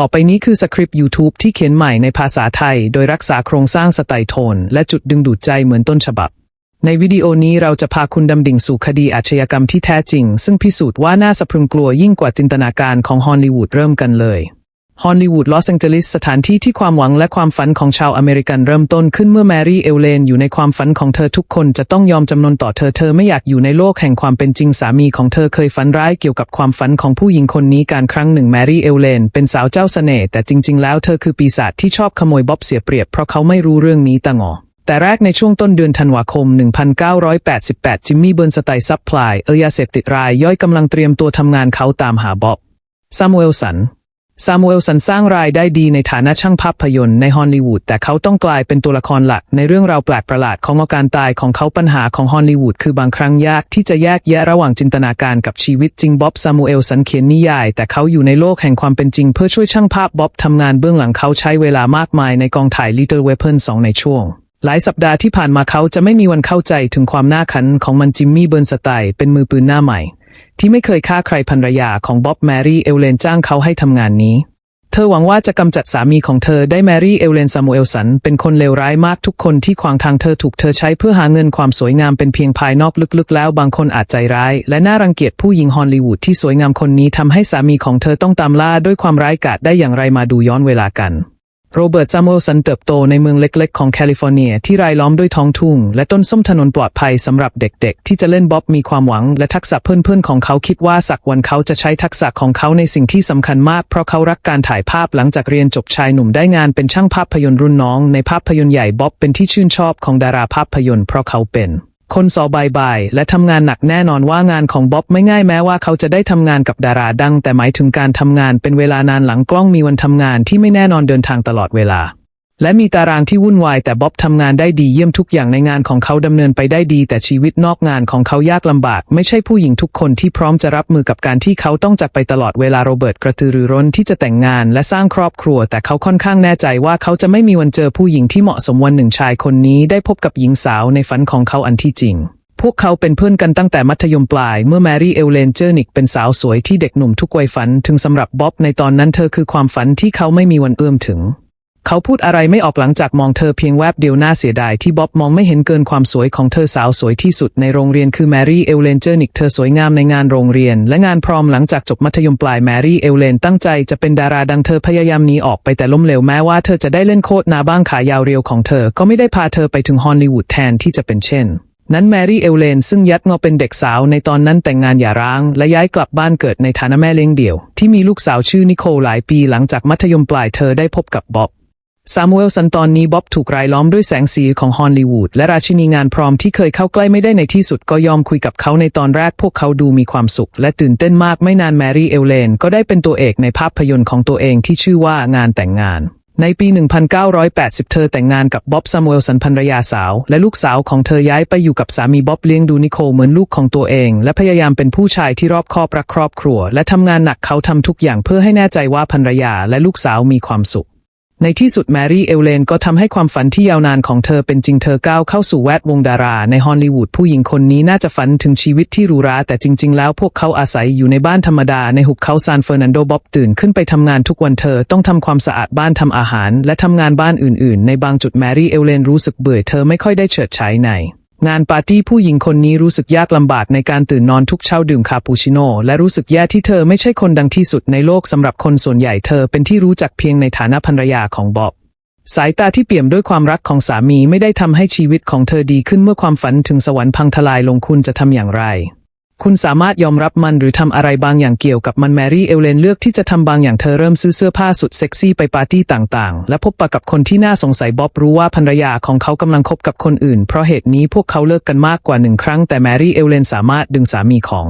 ต่อไปนี้คือสคริปต์ YouTube ที่เขียนใหม่ในภาษาไทย โดยรักษาโครงสร้างสไตล์โทน และจุดดึงดูดใจเหมือนต้นฉบับ ในวิดีโอนี้เราจะพาคุณดำดิ่งสู่คดีอาชญากรรมที่แท้จริง ซึ่งพิสูจน์ว่าน่าสะพรึงกลัวยิ่งกว่าจินตนาการของฮอลลีวูดเริ่มกันเลย ฮอลลีวูดลอสแองเจลิสสถานที่ที่ความหวังและความฝันของชาวอเมริกันเริ่มต้นขึ้นเมื่อแมรี่เอลเลนอยู่ในความฝันของเธอทุกคนจะต้องยอมจำนนต่อเธอเธอไม่อยากอยู่ในโลกแห่งความเป็นจริงสามีของเธอเคยฝันร้ายเกี่ยวกับความฝันของผู้หญิงคนนี้การครั้งหนึ่งแมรี่เอลเลนเป็นสาวเจ้าเสน่ห์แต่จริง ๆ แล้วเธอคือปีศาจที่ชอบขโมยบ๊อบเสียเปรียบเพราะเขาไม่รู้เรื่องนี้ต่างอแต่แรกในช่วงต้นเดือนธันวาคม 1988 จิมมี่เบิร์นสไตล์ซับพลายเออยาเสพติดรายย่อยกำลังเตรียมตัวทำงานเขาตามหาบ๊อบซามูเอลสัน ซามูเอลสันสร้างรายได้ดีในฐานะช่างภาพยนตร์ในฮอลลีวูดแต่เขาต้องกลายเป็นตัวละครหลักในเรื่องราวแปลกประหลาดของอาการตายของเขาปัญหาของฮอลลีวูดคือบางครั้งยากที่จะแยกแยะระหว่างจินตนาการกับชีวิตจริงบ๊อบซามูเอลสันเขียนนิยาย แต่เขาอยู่ในโลกแห่งความเป็นจริงเพื่อช่วยช่างภาพบ๊อบทำงานเบื้องหลังเขาใช้เวลามากมายในกองถ่าย Little Weapon 2 ในช่วงหลายสัปดาห์ที่ผ่านมาเขาจะไม่มีวันเข้าใจถึงความน่าขันของมันจิมมี่เบิร์นสไตล์เป็นมือปืนหน้าใหม่ ที่ไม่เคยฆ่าใครภรรยาของบ๊อบแมรี่เอลเลนจ้างเขาให้ทำงานนี้ เธอหวังว่าจะกำจัดสามีของเธอได้แมรี่เอลเลนซามูเอลสันเป็นคนเลวร้ายมากทุกคนที่ขวางทางเธอถูกเธอใช้เพื่อหาเงินความสวยงามเป็นเพียงภายนอกลึกๆ แล้วบางคนอาจใจร้าย และน่ารังเกียจผู้หญิงฮอลลีวูดที่สวยงามคนนี้ทำให้สามีของเธอต้องตามล่าด้วยความร้ายกาจได้อย่างไรมาดูย้อนเวลากัน โรเบิร์ตซามูเอลสันเติบโตในเมืองเล็กๆ ของแคลิฟอร์เนียที่รายล้อมด้วยท้องทุ่ง และต้นส้มถนนปลอดภัยสำหรับเด็กๆ ที่จะเล่นบ๊อบมีความหวัง และทักษะเพื่อนๆ ของเขาคิดว่าสักวันเขาจะใช้ทักษะของเขาในสิ่งที่สำคัญมาก เพราะเขารักการถ่ายภาพหลังจากเรียนจบชายหนุ่มได้งานเป็นช่างภาพยนตร์รุ่นน้อง ในภาพยนตร์ใหญ่บ๊อบเป็นที่ชื่นชอบของดาราภาพยนตร์เพราะเขาเป็น คนสอบายบายและทำงานหนักแน่นอนว่างานของบ๊อบไม่ง่ายแม้ว่าเขาจะได้ทำงานกับดาราดัง แต่หมายถึงการทำงานเป็นเวลานานหลังกล้องมีวันทำงานที่ไม่แน่นอนเดินทางตลอดเวลา และมีตารางที่วุ่นวายแต่บ๊อบทำงานได้ดีเยี่ยมทุกอย่างในงานของเขาดำเนินไปได้ดี แต่ชีวิตนอกงานของเขายากลำบาก ไม่ใช่ผู้หญิงทุกคนที่พร้อมจะรับมือกับการที่เขาต้องจากไปตลอดเวลาโรเบิร์ตกระตือรือร้นที่จะแต่งงานและสร้างครอบครัว แต่เขาค่อนข้างแน่ใจว่าเขาจะไม่มีวันเจอผู้หญิงที่เหมาะสมวันหนึ่งชายคนนี้ได้พบกับหญิงสาวในฝันของเขาอันที่จริงพวกเขาเป็นเพื่อนกันตั้งแต่มัธยมปลาย เมื่อแมรี่เอลเลนเจอร์นิกเป็นสาวสวยที่เด็กหนุ่มทุกวัยฝัน ถึงสำหรับบ๊อบในตอนนั้นเธอคือความฝันที่เขาไม่มีวันเอื้อมถึง เขาพูดอะไรไม่ออกหลังจากมองเธอเพียงแวบเดียวน่าเสียดายที่บ๊อบมองไม่เห็นเกินความสวยของเธอสาวสวยที่สุดในโรงเรียนคือแมรี่เอลเลนเจอร์นิกเธอสวยงามในงานโรงเรียน และงานพรอมหลังจากจบมัธยมปลายแมรี่เอลเลนตั้งใจจะเป็นดาราดังเธอพยายามหนีออกไปแต่ล้มเหลวแม้ว่าเธอจะได้เล่นโคตรนาบ้างขายาวเรียวของเธอก็ไม่ได้พาเธอไปถึงฮอลลีวูดแทนที่จะเป็นเช่นนั้นแมรี่เอลเลนซึ่งยัดงอเป็นเด็กสาวในตอนนั้นแต่งงานหย่าร้าง และย้ายกลับบ้านเกิดในฐานะแม่เลี้ยงเดี่ยว ที่มีลูกสาวชื่อนิโคลหลายปีหลังจากมัธยมปลายเธอได้พบกับบ๊อบ ซามูเอลสันตอนนี้บ๊อบถูกรายล้อมด้วยแสงสีของฮอลลีวูดและราชินีงานพร้อมที่เคยเข้าใกล้ไม่ได้ในที่สุดก็ยอมคุยกับเขาในตอนแรกพวกเขาดูมีความสุข และตื่นเต้นมากไม่นานแมรี่เอลเลนก็ได้เป็นตัวเอกในภาพยนตร์ของตัวเองที่ชื่อว่างานแต่งงาน ในปี 1980 เธอแต่งงานกับบ๊อบซามูเอลสันภรรยาสาว และลูกสาวของเธอย้ายไปอยู่กับสามีบ๊อบเลี้ยงดูนิโคลเหมือนลูกของตัวเอง และพยายามเป็นผู้ชายที่รอบคอบรักครอบครัว และทำงานหนักเขาทำทุกอย่างเพื่อให้แน่ใจว่าภรรยาและลูกสาวมีความสุข ในที่สุดแมรี่เอลเลนก็ทำให้ความฝันที่ยาวนานของเธอเป็นจริงเธอก้าวเข้าสู่แวดวงดารา ในฮอลลีวูดผู้หญิงคนนี้น่าจะฝันถึงชีวิตที่หรูหราแต่จริง ๆ แล้วพวกเขาอาศัยอยู่ในบ้านธรรมดาในหุบเขาซานเฟอร์นันโดบ๊อบตื่นขึ้นไปทำงานทุกวันเธอต้องทำความสะอาดบ้านทำอาหาร และทำงานบ้านอื่น ๆ ในบางจุดแมรี่เอลเลนรู้สึกเบื่อเธอไม่ค่อยได้เฉิดฉายใน งานปาร์ตี้ผู้หญิงคนนี้รู้สึกยากลำบากในการตื่นนอนทุกเช้าดื่มคาปูชิโน่และรู้สึกแย่ที่เธอไม่ใช่คนดังที่สุดในโลกสำหรับคนส่วนใหญ่เธอเป็นที่รู้จักเพียงในฐานะภรรยาของบ๊อบสายตาที่เปี่ยมด้วยความรักของสามีไม่ได้ทำให้ชีวิตของเธอดีขึ้นเมื่อความฝันถึงสวรรค์พังทลายลงคุณจะทำอย่างไร คุณสามารถยอมรับมันหรือทำอะไรบางอย่างเกี่ยวกับมันแมรี่เอลเลนเลือกที่จะทำบางอย่างเธอเริ่มซื้อเสื้อผ้าสุดเซ็กซี่ไปปาร์ตี้ต่างๆ และพบปะกับคนที่น่าสงสัยบ๊อบรู้ว่าภรรยาของเขากำลังคบกับคนอื่น เพราะเหตุนี้พวกเขาเลิกกันมากกว่าหนึ่งครั้งแต่แมรี่เอลเลนสามารถดึงสามีของ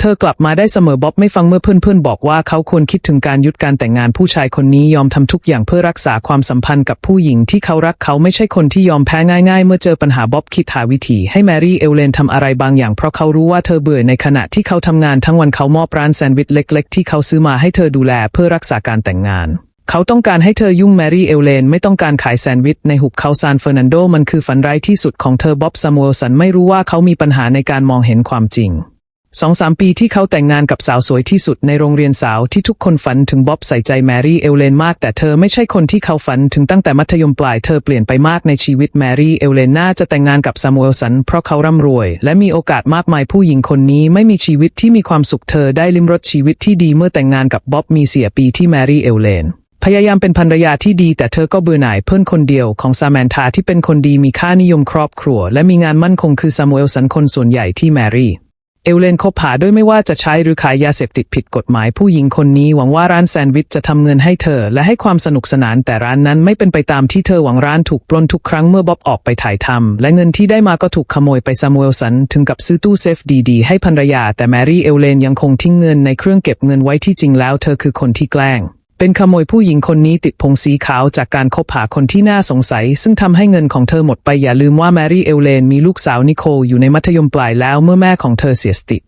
เธอกลับมาได้เสมอบ๊อบไม่ฟังเมื่อเพื่อนๆ บอกว่าเขาควรคิดถึงการยุดการแต่งงานผู้ชายคนนี้ยอมทำทุกอย่างเพื่อรักษาความสัมพันธ์กับผู้หญิงที่เขารักเขาไม่ใช่คนที่ยอมแพ้ง่ายๆ เมื่อเจอปัญหาบ๊อบคิดหาวิธีให้แมรี่เอลเลนทำอะไรบางอย่างเพราะเขารู้ว่าเธอเบื่อในขณะที่เขาทำงานทั้งวันเขามอบร้านแซนด์วิชเล็ก ๆ ที่เขาซื้อมาให้เธอดูแลเพื่อรักษาการแต่งงานเขาต้องการให้เธอยุ่งแมรี่เอลเลนไม่ต้องการขายแซนด์วิชในหุบเขาซานเฟอร์นันโดมันคือฝันร้ายที่สุดของเธอบ๊อบซามูเอลสันไม่รู้ว่าเขามีปัญหาในการมองเห็นความจริง สองสามปีที่เขาแต่งงานกับสาวสวยที่สุดในโรงเรียนสาวที่ทุกคนฝันถึงบ๊อบใส่ใจแมรี่เอลเลนมาก แต่เธอไม่ใช่คนที่เขาฝันถึงตั้งแต่มัธยมปลายเธอเปลี่ยนไปมากในชีวิตแมรี่เอลเลนน่าจะแต่งงานกับซามูเอลสันเพราะเขาร่ำรวย และมีโอกาสมากมายผู้หญิงคนนี้ไม่มีชีวิตที่มีความสุขเธอได้ลิ้มรสชีวิตที่ดีเมื่อแต่งงานกับบ๊อบมีเสียปีที่แมรี่เอลเลนพยายามเป็นภรรยาที่ดีแต่เธอก็เบื่อหน่ายเพื่อนคนเดียวของซาแมนธาที่เป็นคนดีมีค่านิยมครอบครัว และมีงานมั่นคงคือซามูเอลสันคนส่วนใหญ่ที่แมรี่ เอลเลนคบหาด้วยไม่ว่าจะใช้หรือขายยาเสพติดผิดกฎหมายผู้หญิงคนนี้หวังว่าร้านแซนด์วิชจะทำเงินให้เธอ และให้ความสนุกสนานแต่ร้านนั้นไม่เป็นไปตามที่เธอหวังร้านถูกปล้นทุกครั้งเมื่อบ๊อบออกไปถ่ายทำและเงินที่ได้มาก็ถูกขโมยไปซามูเอลสันถึงกับซื้อตู้เซฟดีๆให้ภรรยา แต่แมรี่เอลเลนยังคงทิ้งเงินในเครื่องเก็บเงินไว้ที่จริงแล้ว เธอคือคนที่แกล้ง เป็นขโมยผู้หญิงคนนี้ติดผงสีขาวจากการคบหาคนที่น่าสงสัย ซึ่งทำให้เงินของเธอหมดไปอย่าลืมว่าแมรี่เอลเลนมีลูกสาวนิโคลอยู่ในมัธยมปลายแล้วเมื่อแม่ของเธอเสียสติ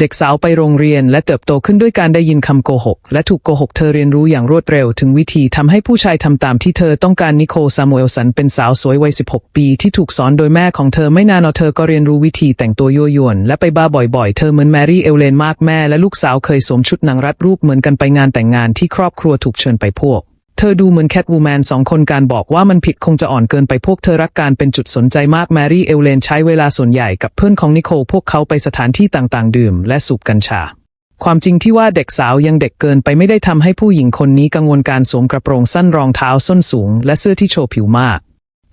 เด็กสาวไปโรงเรียนและเติบโตขึ้นด้วยการได้ยินคำโกหก และถูกโกหกเธอเรียนรู้อย่างรวดเร็วถึงวิธีทำให้ผู้ชายทำตามที่เธอต้องการนิโคลซามูเอลสันเป็นสาวสวยวัย 16 ปี ที่ถูกสอนโดยแม่ของเธอไม่นานเธอก็เรียนรู้วิธีแต่งตัวยั่วยวน และไปบ้าบ่อยๆ เธอเหมือนแมรี่เอลเลนมากแม่และลูกสาวเคยสวมชุดนางรัดรูปเหมือนกันไปงานแต่งงานที่ครอบครัวถูกเชิญไปพวก เธอดูเหมือนแคทวูแมนสองคนการบอกว่ามันผิดคงจะอ่อนเกินไปพวกเธอรักการเป็นจุดสนใจมากแมรี่เอลเลนใช้เวลาส่วนใหญ่กับเพื่อนของนิโคลพวกเขาไปสถานที่ต่างๆ ดื่มและสูบกัญชา ความจริงที่ว่าเด็กสาวยังเด็กเกินไปไม่ได้ทำให้ผู้หญิงคนนี้กังวลการสวมกระโปรงสั้นรองเท้าส้นสูง และเสื้อที่โชว์ผิวมาก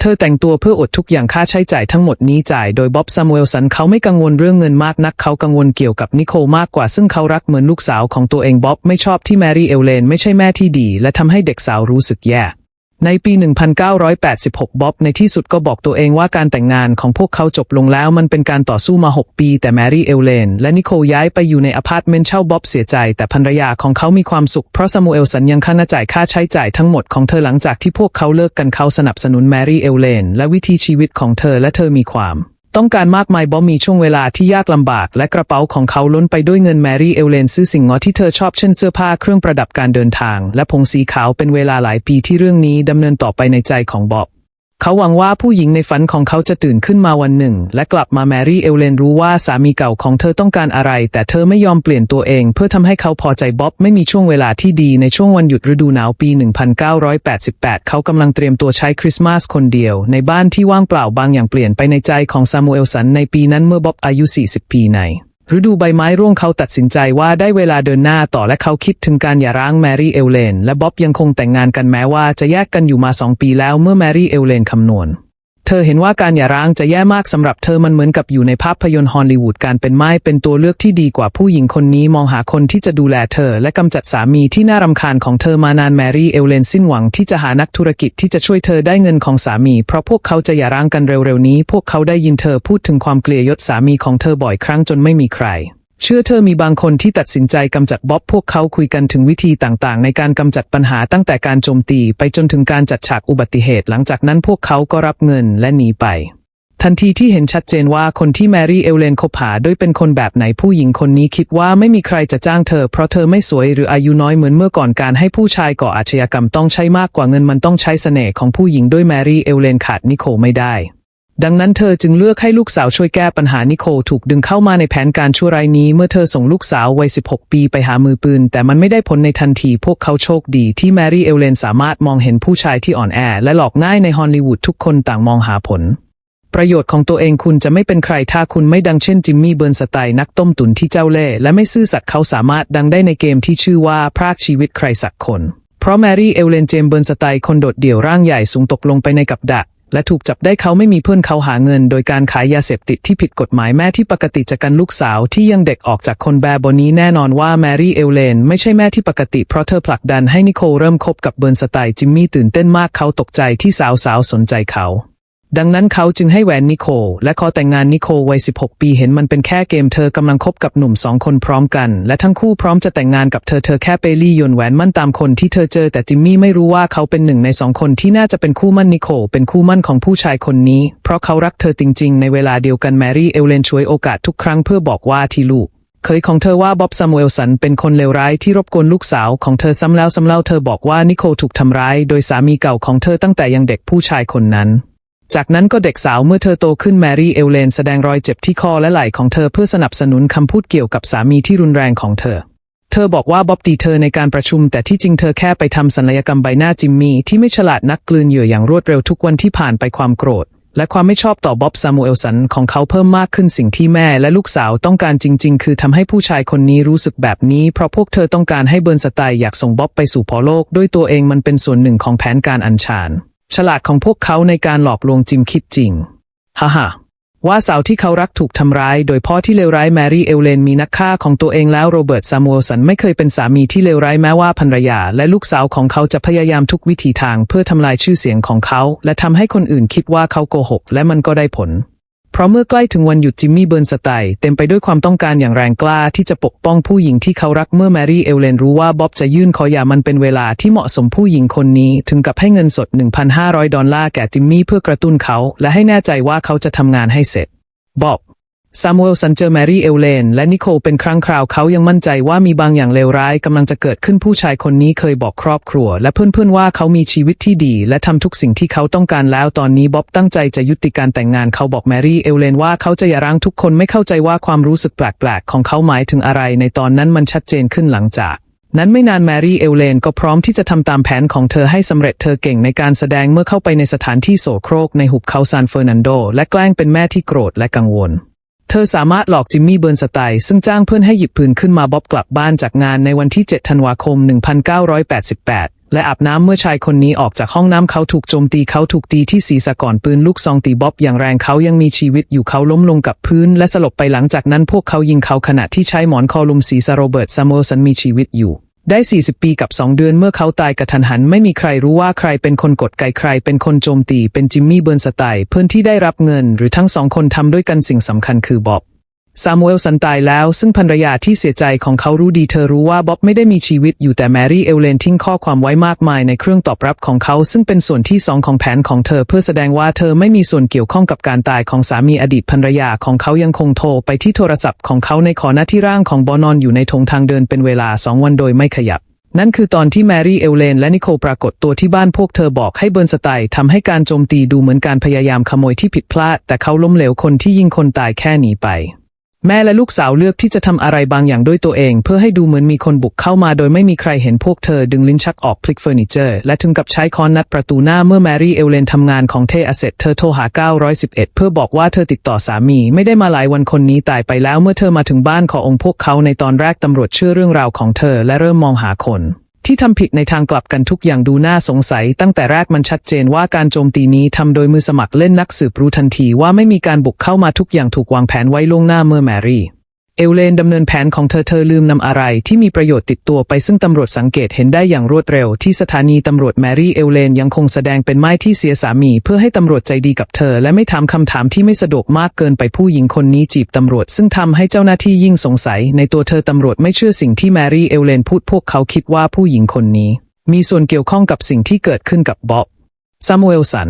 ธอแต่งตัวเพื่ออดทุกอย่างค่าใช้จ่ายทั้งหมดนี้จ่ายโดยบ๊อบซามูเอลสันเขาไม่กังวลเรื่องเงินมากนักเขากังวลเกี่ยวกับนิโคลมากกว่าซึ่งเขารักเหมือนลูกสาวของตัวเองบ๊อบไม่ชอบที่แมรี่เอลเลนไม่ใช่แม่ที่ดี และทำให้เด็กสาวรู้สึกแย่ ในปี 1986 บ๊อบในที่สุดก็บอกตัวเองว่าการแต่งงานของพวกเขาจบลงแล้วมันเป็นการต่อสู้มา 6 ปี แต่แมรี่เอลเลนและนิโคลย้ายไปอยู่ในอพาร์ตเมนต์เช่าบ๊อบเสียใจ แต่ภรรยาของเขามีความสุข เพราะซามูเอลสัญยังค่าจ่ายค่าใช้จ่ายทั้งหมดของเธอหลังจากที่พวกเขาเลิกกันเขาสนับสนุนแมรี่เอลเลนและวิธีชีวิตของเธอและเธอมีความ ต้องการมากมายบอบมีช่วงเวลาที่ยากลำบาก และกระเป๋าของเขาล้นไปด้วยเงินแมรี่เอลเลนซื้อสิ่งงอที่เธอชอบเช่นเสื้อผ้าเครื่องประดับการเดินทาง และผงสีขาวเป็นเวลาหลายปีที่เรื่องนี้ดำเนินต่อไปในใจของบ๊อบ เขาหวังว่าผู้หญิงในฝันของเขาจะตื่นขึ้นมาวันหนึ่ง และกลับมาแมรี่เอลเลนรู้ว่าสามีเก่าของเธอต้องการอะไร แต่เธอไม่ยอมเปลี่ยนตัวเอง เพื่อทำให้เขาพอใจบ๊อบไม่มีช่วงเวลาที่ดีในช่วงวันหยุดฤดูหนาวปี 1988 เขากำลังเตรียมตัวใช้คริสต์มาสคนเดียว ในบ้านที่ว่างเปล่าบางอย่างเปลี่ยนไปในใจของซามูเอลสันในปีนั้นเมื่อบ๊อบอายุ 40 ปีใน ฤดูใบไม้ร่วงเขาตัดสินใจว่าได้เวลาเดินหน้าต่อและเขาคิดถึงการหย่าร้างแมรี่เอลเลนและบ๊อบยังคงแต่งงานกันแม้ว่าจะแยกกันอยู่มาสองปีแล้วเมื่อแมรี่เอลเลนคำนวณ เธอเห็นว่าการหย่าร้างจะแย่มากสำหรับเธอมันเหมือนกับอยู่ในภาพยนตร์ฮอลลีวูดการเป็นไม้เป็นตัวเลือกที่ดีกว่าผู้หญิงคนนี้มองหาคนที่จะดูแลเธอ และกำจัดสามีที่น่ารำคาญของเธอมานานแมรี่เอลเลนสิ้นหวังที่จะหานักธุรกิจที่จะช่วยเธอได้เงินของสามี เพราะพวกเขาจะหย่าร้างกันเร็วๆนี้ พวกเขาได้ยินเธอพูดถึงความเกลียดยศสามีของเธอบ่อยครั้งจนไม่มีใคร เชื่อเธอมีบางคนที่ตัดสินใจกำจัดบ๊อบพวกเขาคุยกันถึงวิธีต่างๆ ในการกำจัดปัญหาตั้งแต่การโจมตีไปจนถึงการจัดฉากอุบัติเหตุ หลังจากนั้นพวกเขาก็รับเงินและหนีไป ทันทีที่เห็นชัดเจนว่าคนที่แมรี่เอลเลนคบหาด้วยเป็นคนแบบไหนผู้หญิงคนนี้คิดว่าไม่มีใครจะจ้างเธอ เพราะเธอไม่สวยหรืออายุน้อยเหมือนเมื่อก่อนการให้ผู้ชายก่ออาชญากรรมต้องใช้มากกว่าเงินมันต้องใช้เสน่ห์ของผู้หญิงด้วยแมรี่เอลเลนขาดนิโคไม่ได้ ดังนั้นเธอจึงเลือกให้ลูกสาวช่วยแก้ปัญหานิโคถูกดึงเข้ามาในแผนการชั่วร้ายนี้ เมื่อเธอส่งลูกสาววัย 16 ปีไปหามือปืน แต่มันไม่ได้ผลในทันทีพวกเขาโชคดีที่แมรี่เอลเลนสามารถมองเห็นผู้ชายที่อ่อนแอ และหลอกง่ายในฮอลลีวูดทุกคนต่างมองหาผล ประโยชน์ของตัวเองคุณจะไม่เป็นใครถ้าคุณไม่ดังเช่นจิมมี่เบิร์นสไตล์นักต้มตุ๋นที่เจ้าเล่ห์และไม่ซื่อสัตย์เขาสามารถดังได้ในเกมที่ชื่อว่าพรากชีวิตใครสักคน เพราะแมรี่เอลเลนเจมเบิร์นสไตล์คนโดดเดี่ยวร่างใหญ่สูงตกลงไปในกับดัก และถูกจับได้เขาไม่มีเพื่อนเขาหาเงิน โดยการขายยาเสพติดที่ผิดกฎหมายแม่ที่ปกติจะกันลูกสาวที่ยังเด็กออกจากคนแบบนี้แน่นอนว่าแมรี่เอลเลนไม่ใช่แม่ที่ปกติเพราะเธอผลักดันให้นิโคลเริ่มคบกับเบิร์นสไตล์จิมมี่ตื่นเต้นมากเขาตกใจที่สาวๆสนใจเขา ดังนั้นเขาจึงให้แหวนนิโคลและขอแต่งงานนิโคลวัย 16 ปีเห็นมันเป็นแค่เกมเธอกำลังคบกับหนุ่มสองคนพร้อมกัน และทั้งคู่พร้อมจะแต่งงานกับเธอเธอแค่ไปรี่ยนแหวนมั่นตามคนที่เธอเจอแต่จิมมี่ไม่รู้ว่าเขาเป็นหนึ่งในสองคนที่น่าจะเป็นคู่มั่นนิโคลเป็นคู่มั่นของผู้ชายคนนี้ เพราะเขารักเธอจริง ๆ ในเวลาเดียวกันแมรี่เอลเลนช่วยโอกาสทุกครั้งเพื่อบอกว่าที่ลูกเคยของเธอว่าบ๊อบซามูเอลสันเป็นคนเลวร้ายที่รบกวนลูกสาวของเธอซ้ำแล้วซ้ำเล่าเธอบอกว่านิโคลถูกทำร้ายโดยสามีเก่าของเธอตั้งแต่ยังเด็กผู้ชายคนนั้น จากนั้นก็เด็กสาวเมื่อเธอโตขึ้นแมรี่เอลเลนแสดงรอยเจ็บที่คอและไหล่ของเธอเพื่อสนับสนุนคำพูดเกี่ยวกับสามีที่รุนแรงของเธอ เธอบอกว่าบ๊อบตีเธอในการประชุม แต่ที่จริงเธอแค่ไปทำศัลยกรรมใบหน้าจิมมี่ที่ไม่ฉลาดนักกลืนเหยื่ออย่างรวดเร็วทุกวันที่ผ่านไปความโกรธ และความไม่ชอบต่อบ๊อบซามูเอลสันของเขาเพิ่มมากขึ้นสิ่งที่แม่และลูกสาวต้องการจริง ๆ คือทำให้ผู้ชายคนนี้รู้สึกแบบนี้ เพราะพวกเธอต้องการให้เบิร์นสไตล์อยากส่งบ๊อบไปสู่พอโลก ด้วยตัวเองมันเป็นส่วนหนึ่งของแผนการอัญชาน ฉลาดของพวกเขาในการหลอกลวงจิมคิดจริง ฮ่าฮ่าว่าสาวที่เขารักถูกทำร้าย โดยพ่อที่เลวร้ายแมรี่เอลเลนมีนักฆ่าของตัวเองแล้วโรเบิร์ตซามูเอลสันไม่เคยเป็นสามีที่เลวร้ายแม้ว่าภรรยา และลูกสาวของเขาจะพยายามทุกวิถีทางเพื่อทำลายชื่อเสียงของเขา และทำให้คนอื่นคิดว่าเขาโกหก และมันก็ได้ผล เพราะเมื่อใกล้ถึงวันหยุดจิมมี่เบิร์นสไตล์เต็มไปด้วยความต้องการอย่างแรงกล้าที่จะปกป้องผู้หญิงที่เขารักเมื่อแมรี่เอลเลนรู้ว่าบ๊อบจะยื่นขอหย่ามันเป็นเวลาที่เหมาะสมผู้หญิงคนนี้ ถึงกับให้เงินสด 1,500 ดอลลาร์แก่จิมมี่เพื่อกระตุ้นเขา และให้แน่ใจว่าเขาจะทำงานให้เสร็จบ๊อบ ซามูเอลสันเจอแมรี่เอลเลนและนิโคลเป็นครั้งคราวเขายังมั่นใจว่ามีบางอย่างเลวร้ายกำลังจะเกิดขึ้นผู้ชายคนนี้เคยบอกครอบครัว และเพื่อนๆว่าเขามีชีวิตที่ดี และทำทุกสิ่งที่เขาต้องการแล้วตอนนี้บ๊อบตั้งใจจะยุติการแต่งงานเขาบอกแมรี่เอลเลนว่าเขาจะอย่าร้างทุกคนไม่เข้าใจว่าความรู้สึกแปลกๆของเขาหมายถึงอะไรในตอนนั้นมันชัดเจนขึ้นหลังจากนั้นไม่นานแมรี่เอลเลนก็พร้อมที่จะทำตามแผนของเธอให้สำเร็จเธอเก่งในการแสดงเมื่อเข้าไปในสถานที่โสโครกในหุบเขาซานเฟอร์นันโด และแกล้งเป็นแม่ที่โกรธและกังวล เธอสามารถหลอกจิมมี่เบิร์นสไตล์ซึ่งจ้างเพื่อนให้หยิบปืนขึ้นมาบ๊อบกลับบ้านจากงานในวันที่ 7 ธันวาคม 1988 และอาบน้ำเมื่อชายคนนี้ออกจากห้องน้ำเขาถูกโจมตีเขาถูกตีที่ศีรษะก่อนปืนลูกซองตีบ๊อบอย่างแรงเขายังมีชีวิตอยู่เขาล้มลงกับพื้น และสลบไปหลังจากนั้นพวกเขายิงเขาขณะที่ใช้หมอนคอลุมศีรษะโรเบิร์ตซามูเอลสันมีชีวิตอยู่ ได้ 40 ปีกับ 2 เดือนเมื่อเขาตายกระทันหัน ไม่มีใครรู้ว่าใครเป็นคนกดไกใคร เป็นคนโจมตี เป็นจิมมี่เบิร์นสไตล์เพื่อนที่ได้รับเงิน หรือทั้งสองคนทำด้วยกันสิ่งสำคัญคือบอบ ซามูเอลสันตายแล้ว ซึ่งภรรยาที่เสียใจของเขารู้ดีเธอรู้ว่าบ๊อบไม่ได้มีชีวิตอยู่แต่แมรี่เอลเลนทิ้งข้อความไว้มากมายในเครื่องตอบรับของเขา ซึ่งเป็นส่วนที่สองของแผนของเธอเพื่อแสดงว่าเธอไม่มีส่วนเกี่ยวข้องกับการตายของสามีอดีตภรรยาของเขายังคงโทรไปที่โทรศัพท์ของเขาในขณะที่ร่างของบอนอนอยู่ในธงทางเดินเป็นเวลาสองวันโดยไม่ขยับนั่นคือตอนที่แมรี่เอลเลนและนิโคลปรากฏตัวที่บ้านพวกเธอบอกให้เบิร์นสไตล์ทำให้การโจมตีดูเหมือนการพยายามขโมยที่ผิดพลาด แต่เขาล้มเหลวคนที่ยิงคนตายแค่หนีไป แม่และลูกสาวเลือกที่จะทำอะไรบางอย่างด้วยตัวเอง เพื่อให้ดูเหมือนมีคนบุกเข้ามาโดยไม่มีใครเห็นพวกเธอดึงลิ้นชักออกพลิกเฟอร์นิเจอร์ และถึงกับใช้ค้อนนัดประตูหน้าเมื่อแมรี่เอลเลนทำงานของเทอเสร็จเธอโทรหา 911 เพื่อบอกว่าเธอติดต่อสามี ไม่ได้มาหลายวันคนนี้ตายไปแล้วเมื่อเธอมาถึงบ้านขององค์พวกเขาในตอนแรกตำรวจเชื่อเรื่องราวของเธอและเริ่มมองหาคน ที่ทำผิดในทางกลับกันทุกอย่างดูน่าสงสัย ตั้งแต่แรกมันชัดเจนว่าการโจมตีนี้ทำโดยมือสมัครเล่นนักสืบรู้ทันทีว่าไม่มีการบุกเข้ามาทุกอย่างถูกวางแผนไว้ล่วงหน้าเมื่อแมรี่ เอลเลนดำเนินแผนของเธอเธอลืมนำอะไรที่มีประโยชน์ติดตัวไปซึ่งตำรวจสังเกตเห็นได้อย่างรวดเร็วที่สถานีตำรวจแมรี่เอลเลนยังคงแสดงเป็นไม้ที่เสียสามี เพื่อให้ตำรวจใจดีกับเธอ และไม่ถามคำถามที่ไม่สะดวกมากเกินไปผู้หญิงคนนี้จีบตำรวจ ซึ่งทำให้เจ้าหน้าที่ยิ่งสงสัย ในตัวเธอตำรวจไม่เชื่อสิ่งที่แมรี่เอลเลนพูดพวกเขาคิดว่าผู้หญิงคนนี้ มีส่วนเกี่ยวข้องกับสิ่งที่เกิดขึ้นกับบ๊อบซามูเอลสัน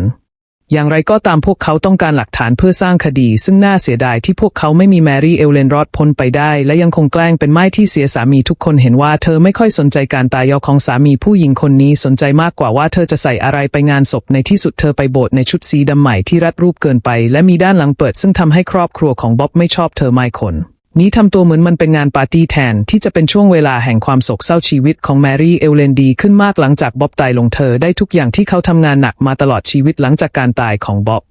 อย่างไรก็ตามพวกเขาต้องการหลักฐานเพื่อสร้างคดี ซึ่งน่าเสียดายที่พวกเขาไม่มีแมรี่เอลเลนรอดพ้นไปได้ และยังคงแกล้งเป็นไม้ที่เสียสามีทุกคนเห็นว่าเธอไม่ค่อยสนใจการตายของสามีผู้หญิงคนนี้สนใจมากกว่าว่าเธอจะใส่อะไรไปงานศพในที่สุดเธอไปโบสถ์ในชุดสีดำใหม่ที่รัดรูปเกินไป และมีด้านหลังเปิด ซึ่งทำให้ครอบครัวของบ๊อบไม่ชอบเธอไม่คน นี้ทำตัวเหมือนมันเป็นงานปาร์ตี้แทนที่จะเป็นช่วงเวลาแห่งความโศกเศร้าชีวิตของแมรี่เอลเลนดีขึ้นมากหลังจากบ๊อบตายลงเธอได้ทุกอย่างที่เขาทำงานหนักมาตลอดชีวิตหลังจากการตายของบ๊อบ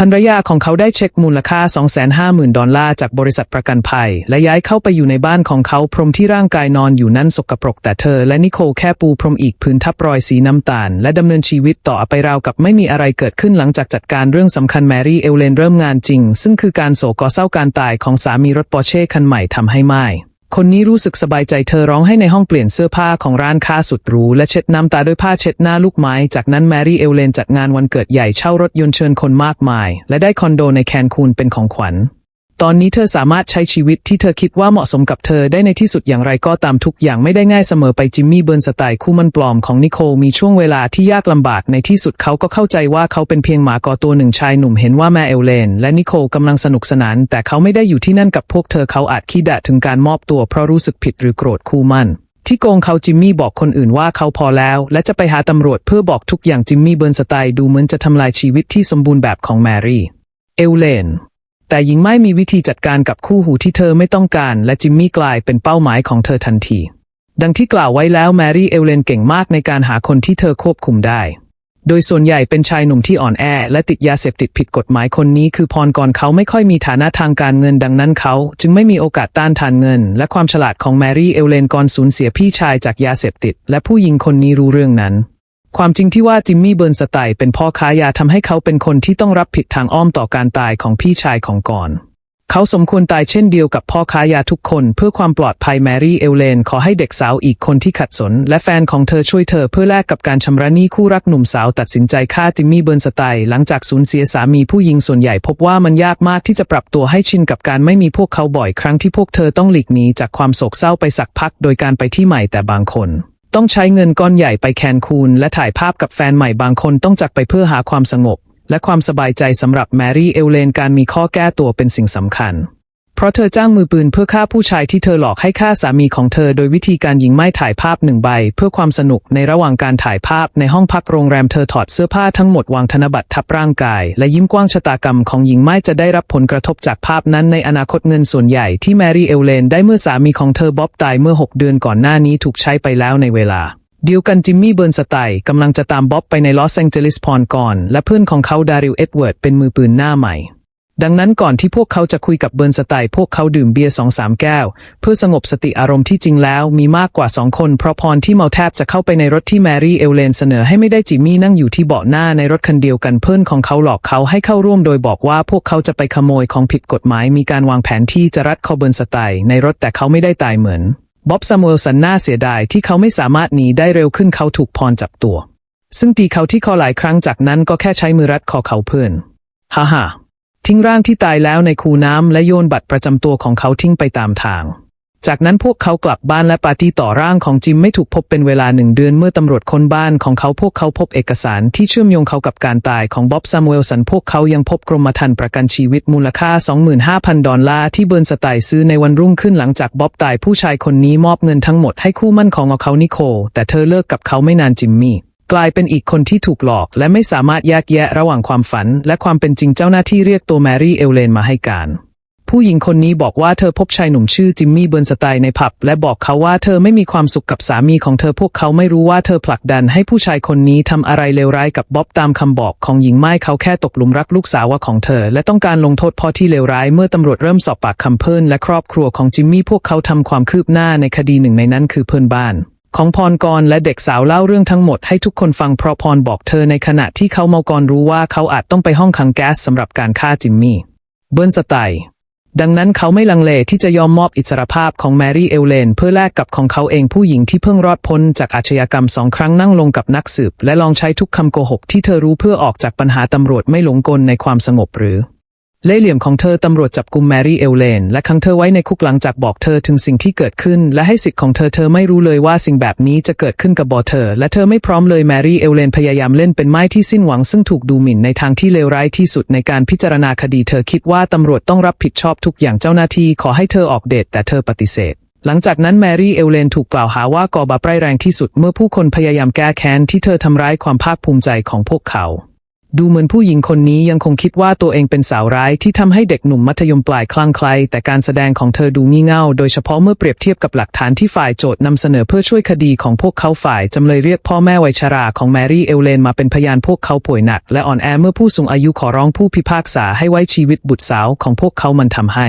ภรรยาของเขาได้เช็คมูลค่า 250,000 ดอลลาร์จากบริษัทประกันภัย และย้ายเข้าไปอยู่ในบ้านของเขาพรมที่ร่างกายนอนอยู่นั้นสกปรก แต่เธอและนิโคลแค่ปูพรมอีกพื้นทับรอยสีน้ำตาล และดำเนินชีวิตต่อไปราวกับไม่มีอะไรเกิดขึ้นหลังจากจัดการเรื่องสำคัญแมรี่เอลเลนเริ่มงานจริง ซึ่งคือการโศกเศร้าการตายของสามีรถปอร์เช่คันใหม่ทำให้ไม่ คนนี้รู้สึกสบายใจเธอร้องให้ในห้องเปลี่ยนเสื้อผ้าของร้านค้าสุดหรูและเช็ดน้ำตาด้วยผ้าเช็ดหน้าลูกไม้ จากนั้นแมรี่เอลเลนจัดงานวันเกิดใหญ่เช่ารถยนต์เชิญคนมากมาย และได้คอนโดในแคนคูนเป็นของขวัญ ตอนนี้เธอสามารถใช้ชีวิตที่เธอคิดว่าเหมาะสมกับเธอได้ในที่สุดอย่างไรก็ตามทุกอย่างไม่ได้ง่ายเสมอไปจิมมี่เบิร์นสไตล์คู่มันปลอมของนิโคลมีช่วงเวลาที่ยากลำบากในที่สุดเขาก็เข้าใจว่าเขาเป็นเพียงหมากอตัวหนึ่งชายหนุ่มเห็นว่าแม่เอลเลนและนิโคลกำลังสนุกสนาน แต่เขาไม่ได้อยู่ที่นั่นกับพวกเธอเขาอาจคิดดะถึงการมอบตัวเพราะรู้สึกผิดหรือโกรธคู่มันที่โกงเขาจิมมี่บอกคนอื่นว่าเขาพอแล้ว และจะไปหาตำรวจเพื่อบอกทุกอย่างจิมมี่เบิร์นสไตล์ดูเหมือนจะทำลายชีวิตที่สมบูรณ์แบบของแมรี่เอลเลน แต่หญิงไม่มีวิธีจัดการกับคู่หูที่เธอไม่ต้องการ และจิมมี่กลายเป็นเป้าหมายของเธอทันที ดังที่กล่าวไว้แล้วแมรี่เอลเลนเก่งมากในการหาคนที่เธอควบคุมได้ โดยส่วนใหญ่เป็นชายหนุ่มที่อ่อนแอ และติดยาเสพติดผิดกฎหมายคนนี้คือพรกรเขาไม่ค่อยมีฐานะทางการเงินดังนั้นเขา จึงไม่มีโอกาสต้านทานเงิน และความฉลาดของแมรี่เอลเลนก่อนสูญเสียพี่ชายจากยาเสพติด และผู้หญิงคนนี้รู้เรื่องนั้น ความจริงที่ว่าจิมมี่เบิร์นสไตเป็นพ่อค้ายาทำให้เขาเป็นคนที่ต้องรับผิดทางอ้อมต่อการตายของพี่ชายของก่อน เขาสมควรตายเช่นเดียวกับพ่อค้ายาทุกคน เพื่อความปลอดภัยแมรี่เอลเลนขอให้เด็กสาวอีกคนที่ขัดสน และแฟนของเธอช่วยเธอเพื่อแลกกับการชำระหนี้คู่รักหนุ่มสาวตัดสินใจฆ่าจิมมี่เบิร์นสไตหลังจากสูญเสียสามีผู้หญิงส่วนใหญ่พบว่ามันยากมากที่จะปรับตัวให้ชินกับการไม่มีพวกเขาบ่อยครั้งที่พวกเธอต้องหลีกหนีจากความโศกเศร้าไปสักพัก โดยการไปที่ใหม่แต่บางคน ต้องใช้เงินก้อนใหญ่ไปแคนคูนและถ่ายภาพกับแฟนใหม่บางคนต้องจักไปเพื่อหาความสงบ และความสบายใจสำหรับแมรี่เอลเลนการมีข้อแก้ตัวเป็นสิ่งสำคัญ เพราะเธอจ้างมือปืนเพื่อฆ่าผู้ชายที่เธอหลอกให้ฆ่าสามีของเธอ โดยวิธีการยิงไม้ถ่ายภาพหนึ่งใบ เพื่อความสนุกในระหว่างการถ่ายภาพในห้องพักโรงแรมเธอถอดเสื้อผ้าทั้งหมดวางธนบัตรทับร่างกาย และยิ้มกว้างชะตากรรมของหญิงไม้จะได้รับผลกระทบจากภาพนั้นในอนาคตเงินส่วนใหญ่ที่แมรี่เอลเลนได้เมื่อสามีของเธอบ๊อบตายเมื่อ 6 เดือนก่อนหน้านี้ถูกใช้ไปแล้วในเวลาเดียวกันจิมมี่เบิร์นสไตล์กำลังจะตามบ๊อบไปในลอสแองเจลิสพรก่อน และเพื่อนของเขาดาริลเอ็ดเวิร์ดเป็นมือปืนหน้าใหม่ ดังนั้นก่อนที่พวกเขาจะคุยกับเบิร์นสไตล์พวกเขาดื่มเบียร์สองสามแก้ว เพื่อสงบสติอารมณ์ที่จริงแล้วมีมากกว่าสองคนเพราะพรที่เมาแทบจะเข้าไปในรถที่แมรี่เอลเลนเสนอให้ไม่ได้จิมมี่นั่งอยู่ที่เบาะหน้าในรถคันเดียวกันเพื่อนของเขาหลอกเขาให้เข้าร่วมโดยบอกว่าพวกเขาจะไปขโมยของผิดกฎหมายมีการวางแผนที่จะรัดคอเบิร์นสไตล์ในรถแต่เขาไม่ได้ตายเหมือนบ๊อบซามูเอลสันน่าเสียดายที่เขาไม่สามารถหนีได้เร็วขึ้นเขาถูกพรจับตัว ซึ่งตีเขาที่คอหลายครั้งจากนั้นก็แค่ใช้มือรัดคอเขาเพื่อนฮ่าฮ่า ทิ้งร่างที่ตายแล้วในคูน้ำและโยนบัตรประจำตัวของเขาทิ้งไปตามทาง จากนั้นพวกเขากลับบ้านและปาร์ตี้ต่อร่างของจิมไม่ถูกพบเป็นเวลาหนึ่งเดือนเมื่อตำรวจค้นบ้านของเขาพวกเขาพบเอกสารที่เชื่อมโยงเขากับการตายของบ๊อบซามูเอลสันพวกเขายังพบกรมธรรม์ประกันชีวิตมูลค่า 25,000 ดอลลาร์ที่เบิร์นสไตล์ซื้อในวันรุ่งขึ้นหลังจากบ๊อบตายผู้ชายคนนี้มอบเงินทั้งหมดให้คู่มั่นของเขานิโคลแต่เธอเลิกกับเขาไม่นานจิมมี่ กลายเป็นอีกคนที่ถูกหลอก และไม่สามารถแยกแยะระหว่างความฝัน และความเป็นจริงเจ้าหน้าที่เรียกตัวแมรี่เอลเลนมาให้การ ผู้หญิงคนนี้บอกว่าเธอพบชายหนุ่มชื่อจิมมี่เบิร์นสไตล์ในผับ และบอกเขาว่าเธอไม่มีความสุขกับสามีของเธอพวกเขาไม่รู้ว่าเธอผลักดันให้ผู้ชายคนนี้ทำอะไรเลวร้ายกับบ๊อบตามคำบอกของหญิงไม้เขาแค่ตกหลุมรักลูกสาวของเธอ และต้องการลงโทษพ่อที่เลวร้ายเมื่อตำรวจเริ่มสอบปากคำเพิ่นและครอบครัวของจิมมี่พวกเขาทำความคืบหน้าในคดีหนึ่งในนั้นคือเพื่อนบ้าน ของพรกรและเด็กสาวเล่าเรื่องทั้งหมดให้ทุกคนฟังเพราะพรบอกเธอในขณะที่เขาเมากรรู้ว่าเขาอาจต้องไปห้องขังแก๊สสำหรับการฆ่าจิมมี่เบิร์นสไตล์ดังนั้นเขาไม่ลังเลที่จะยอมมอบอิสรภาพของแมรี่เอลเลนเพื่อแลกกับของเขาเองผู้หญิงที่เพิ่งรอดพ้นจากอาชญากรรมสองครั้งนั่งลงกับนักสืบ และลองใช้ทุกคำโกหกที่เธอรู้เพื่อออกจากปัญหาตำรวจไม่หลงกลในความสงบหรือ เล่เหลี่ยมของเธอตำรวจจับกุมแมรี่เอลเลนและขังเธอไว้ในคุกหลังจากบอกเธอถึงสิ่งที่เกิดขึ้น และให้สิทธิ์ของเธอเธอไม่รู้เลยว่าสิ่งแบบนี้จะเกิดขึ้นกับบอเธอ และเธอไม่พร้อมเลยแมรี่เอลเลนพยายามเล่นเป็นไม้ที่สิ้นหวังซึ่งถูกดูหมิ่นในทางที่เลวร้ายที่สุดในการพิจารณาคดีเธอคิดว่าตำรวจต้องรับผิดชอบทุกอย่างเจ้าหน้าที่ขอให้เธอออกเดทแต่เธอปฏิเสธหลังจากนั้นแมรี่เอลเลนถูกกล่าวหาว่าก่อบาปร้ายแรงที่สุดเมื่อผู้คนพยายามแก้แค้นที่เธอทำร้ายความภาคภูมิใจของพวกเขา ดูเหมือนผู้หญิงคนนี้ยังคงคิดว่าตัวเองเป็นสาวร้ายที่ทำให้เด็กหนุ่มมัธยมปลายคลั่งไคล้แต่การแสดงของเธอดูงี่เง่าโดยเฉพาะเมื่อเปรียบเทียบกับหลักฐานที่ฝ่ายโจทย์นำเสนอเพื่อช่วยคดีของพวกเขาฝ่ายจำเลยเรียกพ่อแม่วัยชราของแมรี่เอลเลนมาเป็นพยานพวกเขาป่วยหนักและอ่อนแอเมื่อผู้สูงอายุขอร้องผู้พิพากษาให้ไว้ชีวิตบุตรสาวของพวกเขามันทำให้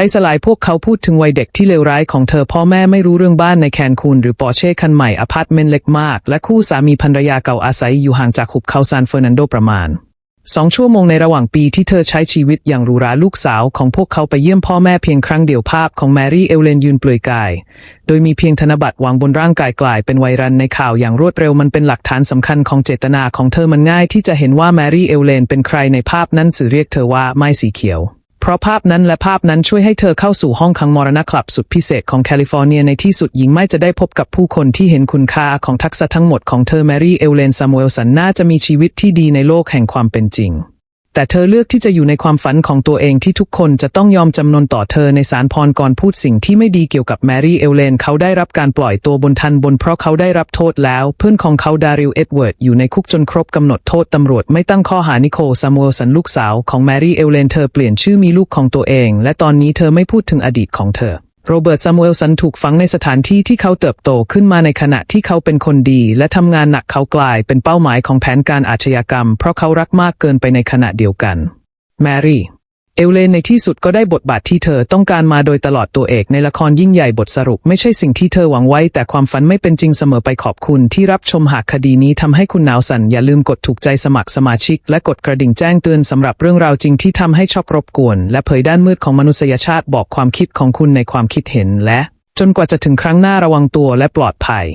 ใจสลายพวกเขาพูดถึงวัยเด็กที่เลวร้ายของเธอพ่อแม่ไม่รู้เรื่องบ้านในแคนคูนหรือปอร์เช่คันใหม่อพาร์ตเมนต์เล็กมาก และคู่สามีภรรยาเก่าอาศัยอยู่ห่างจากหุบเขาซานเฟอร์นันโดประมาณสองชั่วโมงในระหว่างปีที่เธอใช้ชีวิตอย่างหรูหราลูกสาวของพวกเขาไปเยี่ยมพ่อแม่เพียงครั้งเดียวภาพของแมรี่เอลเลนยืนเปลือยกาย โดยมีเพียงธนบัตรวางบนร่างกายกลายเป็นไวรันในข่าวอย่างรวดเร็วมันเป็นหลักฐานสำคัญของเจตนาของเธอมันง่ายที่จะเห็นว่าแมรี่เอลเลนเป็นใครในภาพนั้นสื่อเรียกเธอว่าไม้สีเขียว เพราะภาพนั้นและภาพนั้นช่วยให้เธอเข้าสู่ห้องขังมรณะคลับสุดพิเศษของแคลิฟอร์เนียในที่สุดหญิงไม่จะได้พบกับผู้คนที่เห็นคุณค่าของทักษะทั้งหมดของเธอแมรี่เอลเลนซามูเอลสันน่าจะมีชีวิตที่ดีในโลกแห่งความเป็นจริง แต่เธอเลือกที่จะอยู่ในความฝันของตัวเองที่ทุกคนจะต้องยอมจำนนต่อเธอในศาลพรก่อนพูดสิ่งที่ไม่ดีเกี่ยวกับแมรี่เอลเลนเขาได้รับการปล่อยตัวบนทันบนเพราะเขาได้รับโทษแล้ว เพื่อนของเขาดาริลเอ็ดเวิร์ดอยู่ในคุกจนครบกำหนดโทษตำรวจไม่ตั้งข้อหานิโคลซามูเอลสันลูกสาวของแมรี่เอลเลนเธอเปลี่ยนชื่อมีลูกของตัวเอง และตอนนี้เธอไม่พูดถึงอดีตของเธอ โรเบิร์ตซามูเอลสันถูกฝังในสถานที่ที่เขาเติบโตขึ้นมาในขณะที่เขาเป็นคนดี และทำงานหนักเขากลายเป็นเป้าหมายของแผนการอาชญากรรม เพราะเขารักมากเกินไปในขณะเดียวกันแมรี่ เอลเลนในที่สุดก็ได้บทบาทที่เธอต้องการมาโดยตลอดตัวเอกในละครยิ่งใหญ่บทสรุปไม่ใช่สิ่งที่เธอหวังไว้ แต่ความฝันไม่เป็นจริงเสมอไปขอบคุณที่รับชมหากคดีนี้ทำให้คุณหนาวสั่นอย่าลืมกดถูกใจสมัครสมาชิก และกดกระดิ่งแจ้งเตือนสำหรับเรื่องราวจริงที่ทำให้ชอบรบกวน และเผยด้านมืดของมนุษยชาติบอกความคิดของคุณในความคิดเห็นและ จนกว่าจะถึงครั้งหน้าระวังตัวและปลอดภัย